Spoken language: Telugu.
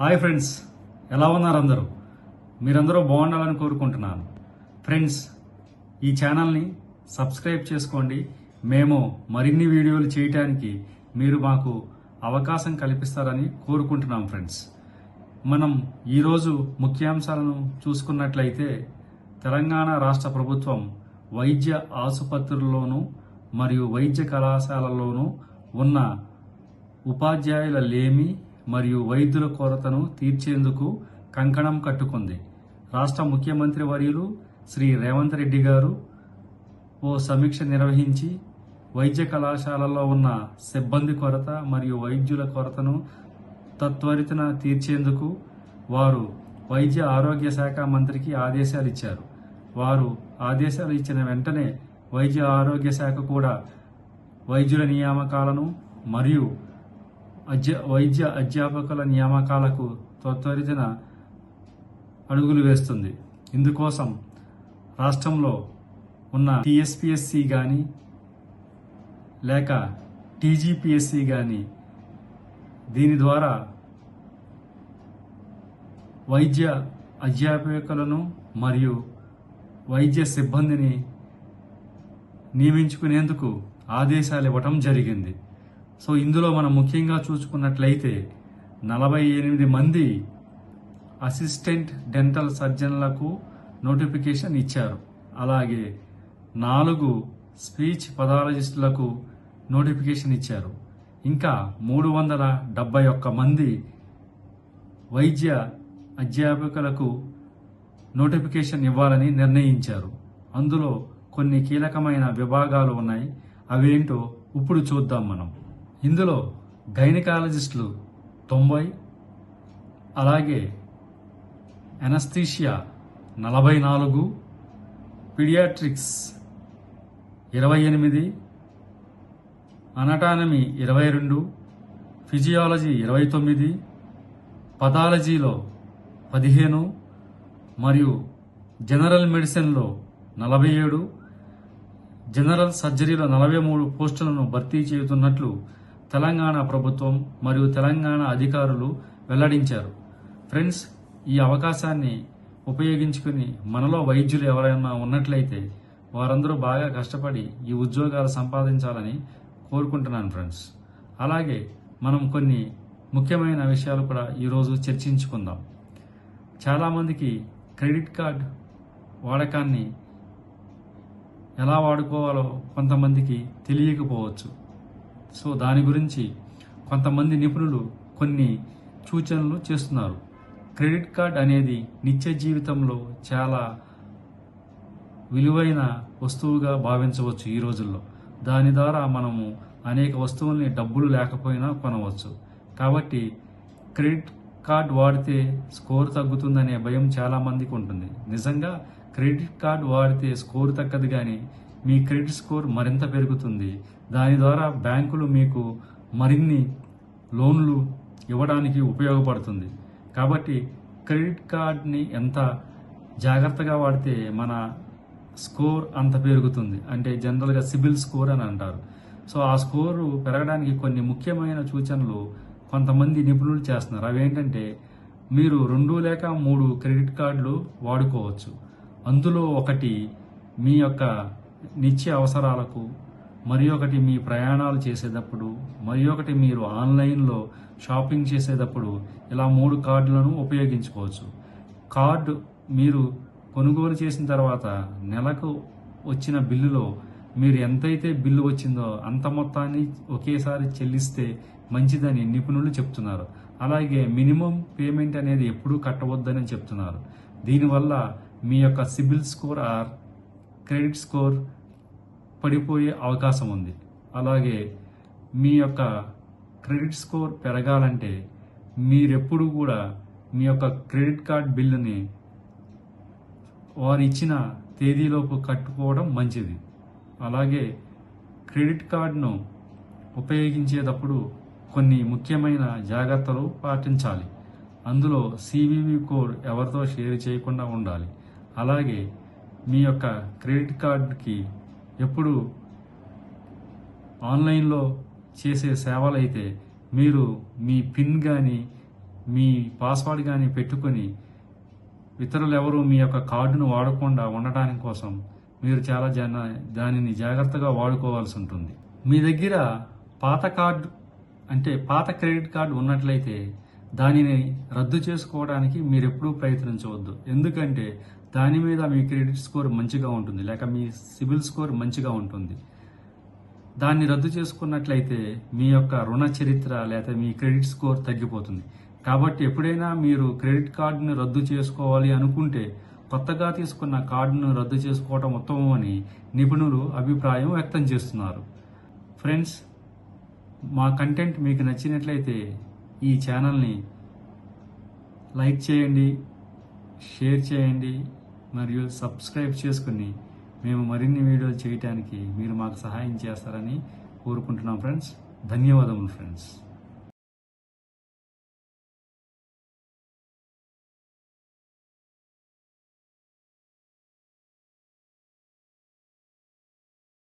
హాయ్ ఫ్రెండ్స్ ఎలా ఉన్నారు అందరూ? మీరందరూ బాగుండాలని కోరుకుంటున్నాను. ఫ్రెండ్స్ ఈ ఛానల్ని సబ్స్క్రైబ్ చేసుకోండి. మేము మరిన్ని వీడియోలు చేయటానికి మీరు మాకు అవకాశం కల్పిస్తారని కోరుకుంటున్నాం ఫ్రెండ్స్. మనం ఈరోజు ముఖ్యాంశాలను చూసుకున్నట్లయితే తెలంగాణ రాష్ట్ర ప్రభుత్వం వైద్య ఆసుపత్రుల్లోనూ మరియు వైద్య కళాశాలలోనూ ఉన్న ఉపాధ్యాయుల లేమి మరియు వైద్యుల కొరతను తీర్చేందుకు కంకణం కట్టుకుంది. రాష్ట్ర ముఖ్యమంత్రి వర్యులు శ్రీ రేవంత్ రెడ్డి గారు ఓ సమీక్ష నిర్వహించి వైద్య కళాశాలల్లో ఉన్న సిబ్బంది కొరత మరియు వైద్యుల కొరతను తత్వరితన తీర్చేందుకు వారు వైద్య ఆరోగ్య శాఖ మంత్రికి ఆదేశాలు ఇచ్చారు. వారు ఆదేశాలు ఇచ్చిన వెంటనే వైద్య ఆరోగ్య శాఖ కూడా వైద్యుల నియామకాలను మరియు అధ్య వైద్య అధ్యాపకుల నియామకాలకు త్వరితన అడుగులు వేస్తుంది. ఇందుకోసం రాష్ట్రంలో ఉన్న టీఎస్పిఎస్సి కానీ లేక టీజీపీఎస్సి కానీ దీని ద్వారా వైద్య అధ్యాపకులను మరియు వైద్య సిబ్బందిని నియమించుకునేందుకు ఆదేశాలు ఇవ్వటం జరిగింది. సో ఇందులో మనం ముఖ్యంగా చూసుకున్నట్లయితే నలభై ఎనిమిది మంది అసిస్టెంట్ డెంటల్ సర్జన్లకు నోటిఫికేషన్ ఇచ్చారు. అలాగే నాలుగు స్పీచ్ పథాలజిస్టులకు నోటిఫికేషన్ ఇచ్చారు. ఇంకా మూడు వందల డెబ్బై ఒక్క మంది వైద్య అధ్యాపకులకు నోటిఫికేషన్ ఇవ్వాలని నిర్ణయించారు. అందులో కొన్ని కీలకమైన విభాగాలు ఉన్నాయి. అవేంటో ఇప్పుడు చూద్దాం మనం. ఇందులో గైనకాలజిస్టులు తొంభై అలాగే ఎనస్థీషియా నలభై నాలుగు పీడియాట్రిక్స్ ఇరవై ఎనిమిది అనటానమీ ఇరవై రెండు ఫిజియాలజీ ఇరవై తొమ్మిది పథాలజీలో పదిహేను మరియు జనరల్ మెడిసిన్లో నలభై ఏడు జనరల్ సర్జరీలో నలభై మూడు పోస్టులను భర్తీ చేయుతున్నట్లు తెలంగాణ ప్రభుత్వం మరియు తెలంగాణ అధికారులు వెల్లడించారు. ఫ్రెండ్స్ ఈ అవకాశాన్ని ఉపయోగించుకుని మనలో వైద్యులు ఎవరైనా ఉన్నట్లయితే వారందరూ బాగా కష్టపడి ఈ ఉద్యోగాలు సంపాదించాలని కోరుకుంటున్నాను ఫ్రెండ్స్. అలాగే మనం కొన్ని ముఖ్యమైన విషయాలు కూడా ఈరోజు చర్చించుకుందాం. చాలామందికి క్రెడిట్ కార్డ్ వాడకాన్ని ఎలా వాడుకోవాలో కొంతమందికి తెలియకపోవచ్చు. సో దాని గురించి కొంతమంది నిపుణులు కొన్ని సూచనలు చేస్తున్నారు. క్రెడిట్ కార్డ్ అనేది నిత్య జీవితంలో చాలా విలువైన వస్తువుగా భావించవచ్చు ఈ రోజుల్లో. దాని ద్వారా మనము అనేక వస్తువుల్ని డబ్బులు లేకపోయినా కొనవచ్చు. కాబట్టి క్రెడిట్ కార్డ్ వాడితే స్కోర్ తగ్గుతుందనే భయం చాలా మందికి ఉంటుంది. నిజంగా క్రెడిట్ కార్డు వాడితే స్కోర్ తగ్గదు కానీ మీ క్రెడిట్ స్కోర్ మరింత పెరుగుతుంది. దాని ద్వారా బ్యాంకులు మీకు మరిన్ని లోన్లు ఇవ్వడానికి ఉపయోగపడుతుంది. కాబట్టి క్రెడిట్ కార్డ్ని ఎంత జాగ్రత్తగా వాడితే మన స్కోర్ అంత పెరుగుతుంది. అంటే జనరల్గా సిబిల్ స్కోర్ అని అంటారు. సో ఆ స్కోరు పెరగడానికి కొన్ని ముఖ్యమైన సూచనలు కొంతమంది నిపుణులు చేస్తున్నారు. అవేంటంటే మీరు రెండు లేక మూడు క్రెడిట్ కార్డులు వాడుకోవచ్చు. అందులో ఒకటి మీ యొక్క నిత్య అవసరాలకు మరి ఒకటి మీ ప్రయాణాలు చేసేటప్పుడు మరి ఒకటి మీరు ఆన్లైన్లో షాపింగ్ చేసేటప్పుడు ఇలా మూడు కార్డులను ఉపయోగించుకోవచ్చు. కార్డు మీరు కొనుగోలు చేసిన తర్వాత నెలకు వచ్చిన బిల్లులో మీరు ఎంతైతే బిల్లు వచ్చిందో అంత మొత్తాన్ని ఒకేసారి చెల్లిస్తే మంచిదని నిపుణులు చెప్తున్నారు. అలాగే మినిమం పేమెంట్ అనేది ఎప్పుడూ కట్టవద్దని చెప్తున్నారు. దీనివల్ల మీ యొక్క CIBIL score or credit score పడిపోయే అవకాశం ఉంది. అలాగే మీ యొక్క క్రెడిట్ స్కోర్ పెరగాలంటే మీరెప్పుడు కూడా మీ యొక్క క్రెడిట్ కార్డ్ బిల్లుని వారు ఇచ్చిన తేదీలోపు కట్టుకోవడం మంచిది. అలాగే క్రెడిట్ కార్డును ఉపయోగించేటప్పుడు కొన్ని ముఖ్యమైన జాగ్రత్తలు పాటించాలి. అందులో సివివి కోడ్ ఎవరితో షేర్ చేయకుండా ఉండాలి. అలాగే మీ యొక్క క్రెడిట్ కార్డుకి ఎప్పుడు ఆన్లైన్లో చేసే సేవలైతే మీరు మీ పిన్ కానీ మీ పాస్వర్డ్ కానీ పెట్టుకొని ఇతరులు ఎవరు మీ యొక్క కార్డును వాడకుండా ఉండటానికి కోసం మీరు చాలా జన దానిని జాగ్రత్తగా వాడుకోవాల్సి ఉంటుంది. మీ దగ్గర పాత కార్డు అంటే పాత క్రెడిట్ కార్డు ఉన్నట్లయితే దానిని రద్దు చేసుకోవడానికి మీరు ఎప్పుడూ ప్రయత్నించవద్దు. ఎందుకంటే దాని మీద మీ క్రెడిట్ స్కోర్ మంచిగా ఉంటుంది. లేక మీ సిబిల్ స్కోర్ మంచిగా ఉంటుంది. దాన్ని రద్దు చేసుకున్నట్లయితే మీ యొక్క రుణ చరిత్ర లేదా మీ క్రెడిట్ స్కోర్ తగ్గిపోతుంది. కాబట్టి ఎప్పుడైనా మీరు క్రెడిట్ కార్డును రద్దు చేసుకోవాలి అనుకుంటే కొత్తగా తీసుకున్న కార్డును రద్దు చేసుకోవటం ఉత్తమం అని నిపుణులు అభిప్రాయం వ్యక్తం చేస్తున్నారు. ఫ్రెండ్స్ మా కంటెంట్ మీకు నచ్చినట్లయితే ఈ ఛానల్ని లైక్ చేయండి షేర్ చేయండి. మరియు సబ్స్క్రైబ్ చేసుకుని మేము మరిన్ని వీడియోలు చేయటానికి మీరు మాకు సహాయం చేస్తారని కోరుకుంటున్నాం ఫ్రెండ్స్. ధన్యవాదములు ఫ్రెండ్స్.